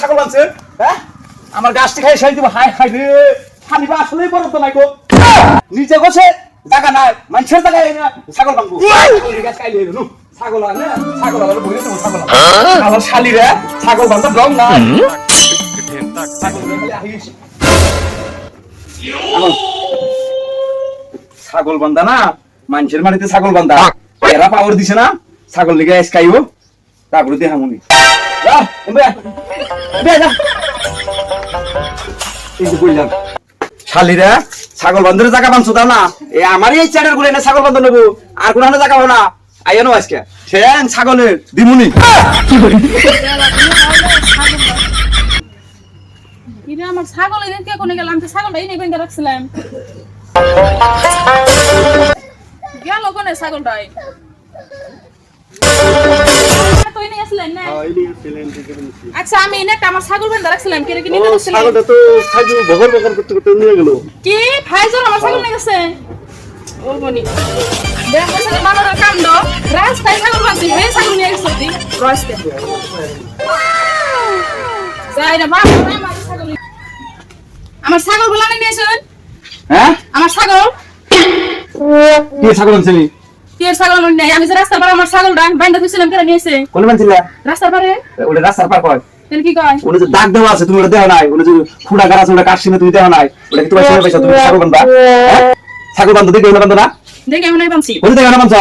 ছাগল হ্যাঁ? আমার গাছটি খাই সাই দিব হাই হাই রে। খালি বা আসলেই তো নাই গো। নিচে বসে জায়গা নাই মানুষের না ছাগল বানবো এই গাছ খাইলে নু ছাগল আনে ছাগল আনে বলে দেবো ছাগল আমার শালি রে ছাগল বানতে রং না ছাগল রে আহিস ছাগল বান্ধা না মানুষের বাড়িতে ছাগল বান্ধা। এরা পাওয়ার দিছে না ছাগল লিগে এসকাইও তারপরে দেহামুনি যা এমবে। বে যা। এই যে বললাম শালিরা ছাগল বান্ধবের জায়গা বানছো তা না? এ আমারই এই চ্যাটেরগুলো এনে ছাগল বান্ধব। নেব আর কোনো জায়গা হবে না। আইয়া নো আজকে। সেন ছাগলের দিমুনি আমার ছাগল এদিন কে কোনে গেলাম তো এই নেবেন রাখছিলাম। ছাগলটাই আচ্ছা আমি একটা আমার ছাগল বেঁধে রাখছিলাম কে কে নিতে রাখছিলাম ছাগলটা তো খাজু বগর বগর করতে করতে নিয়ে গেল। কি? ফাইজল আমার ছাগল নিয়ে গেছে? ও বনি। দেখ বসে বানরের কাণ্ড। রাস্তায় ছাগল বাঁধছি হে ছাগল নিয়ে গেছে তুই রাস্তায়। যাই রে বাপ আমার ছাগল নিয়ে- আমার ছাগলগুলা নিয়েছেন হ্যাঁ? আমার ছাগল। কি ছাগল আনছিলি? কি ছাগল আমার নেই। আমি যে রাস্তার পারে আমার ছাগলটা বাইন্দা দিয়েছিলাম কেন নিয়েছে কোন মানছিলা রাস্তার পারে ওটা রাস্তার পার কয়? তাহলে কি কয়? ওটা যে দাগ দেওয়া আছে তুমি ওটা দেওয়া নাই। ওটা যে ফুটা গাছ আছে ওটা কাটছিনে তুমি দেওয়া নাই। ওটা কি তোমার ছেলে পয়সা তুমি ছাগল বান্ধা হ্যাঁ? ছাগল বান্ধা দেখে না? দেখে আমি নাই পাচ্ছি ওটা দেখে না বান্ধ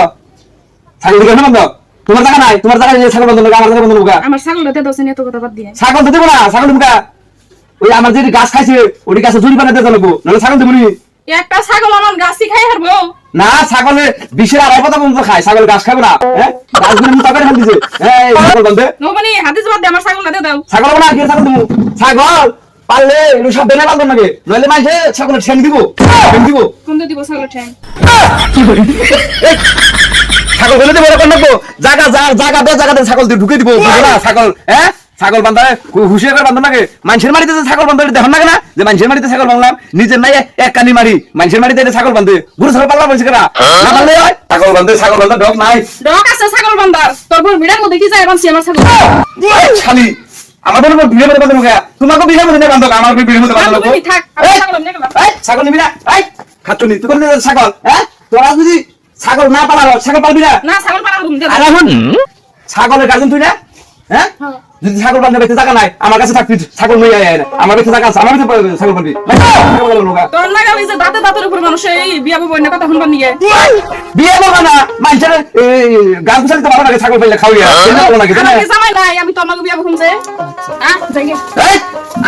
ছাগল দেখে না বান্ধ তোমার জায়গা নাই? তোমার জায়গায় যে ছাগল বান্ধা লোক আমার জায়গা বান্ধা লোক। আমার ছাগলটা দিয়ে দোষে এত কথা বাদ দিয়ে। ছাগল তো দেবো না ছাগল মুখা ওই আমার যে গাছ খাইছে ওই গাছে জুড়ি বানাতে লাগবো নাহলে ছাগল দেবো নি। একটা ছাগল আমার না ছাগলে বিশের আড়াই পাতা পর্যন্ত খায় ছাগল গাছ খাবে না হ্যাঁ? গাছগুলো ফেল দিছে হ্যাঁ ছাগল বান্ধে হাতে জবাব দে আমার দাও। ছাগল না কি ছাগল ছাগল পারলে একটু সব বেনে পারব নাকি? নইলে মাঝে ছাগলের ঠ্যাং দিব। ঠ্যাং দিব। কোন দিব ছাগলের ঠ্যাং? এই, ছাগল ফেলে দেবো এরকম রাখব জায়গা জায়গা দে জায়গাতে ছাগল দিয়ে ঢুকে দিব ছাগল হ্যাঁ? ছাগল বান্ধা হুশিয়ার করে বান্ধব নাকি? মানুষের মাটিতে যে ছাগল বান্ধব দেখেন না? যে মানুষের মাটিতে ছাগল বান্ধলাম নিজের নাই এক কানি মারি। মানুষের এটা ছাগল বান্ধে গুরু ছাগল পাল্লা বলছে কেনা না পারলে হয়? ছাগল বান্ধে ছাগল বান্ধা ডক নাই। ডক আছে ছাগল বান্দার তোর বড় ভিড়ার মধ্যে কি যায়? বানছি আমার ছাগল। এই আমাদের উপর ভিড়ে মধ্যে বান্ধব মুখে তোমাকে ভিড়ে মধ্যে বান্ধব আমার ভিড়ে মধ্যে বান্ধব ছাগল নিবি না? এই খাচ্ছনি তুই কোন ছাগল হ্যাঁ? তোরা যদি ছাগল না ছাগল পালবি না? না ছাগল দিয়ে আর এখন ছাগলের গার্জেন তুই না? হ্যাঁ? হ্যাঁ। যদি ছাগল বান্ধব বেঁচে টাকা নাই আমার কাছে থাকবি ছাগল নিয়ে আয় না আমার কাছে টাকা আছে আমার কাছে পাবে ছাগল তোর যে দাঁতে দাঁতের উপর মানুষ এই বিয়া বই না কথা শুনবার নিয়ে বিয়ে না মানুষের গান কুচালি তো ভালো লাগে ছাগল পাইলে লাগে? আমার কি জামাই নাই আমি তো আমাকে বিয়া হ্যাঁ যাই গে। এই,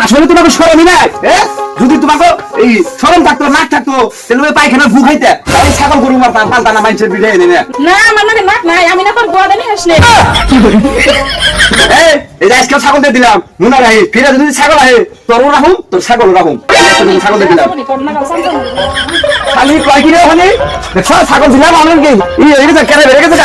আসলে তোমাকে সরমই নাই হ্যাঁ? যদি তোমাকে এই সরম থাকতো নাক থাকতো তাহলে ওই পায়খানা ভু খাইতে। তাহলে ছাগল গরু মারতাম পাল্টা না মানুষের বিড়ে এনে। না না আমার নাকি নাক নাই আমি না তোর গোয়া দেনি হাসলে এই, যে আজকে ছাগল দিয়ে দিলাম। মুনা রাহি ফিরে যদি ছাগল আহে তোরও রাখুম তোর ছাগল রাখুম ছাগল দিয়ে দিলাম। খালি কয় কিনে দেখছ ছাগল দিলাম আমার কি এই এদিকে কেন গেছে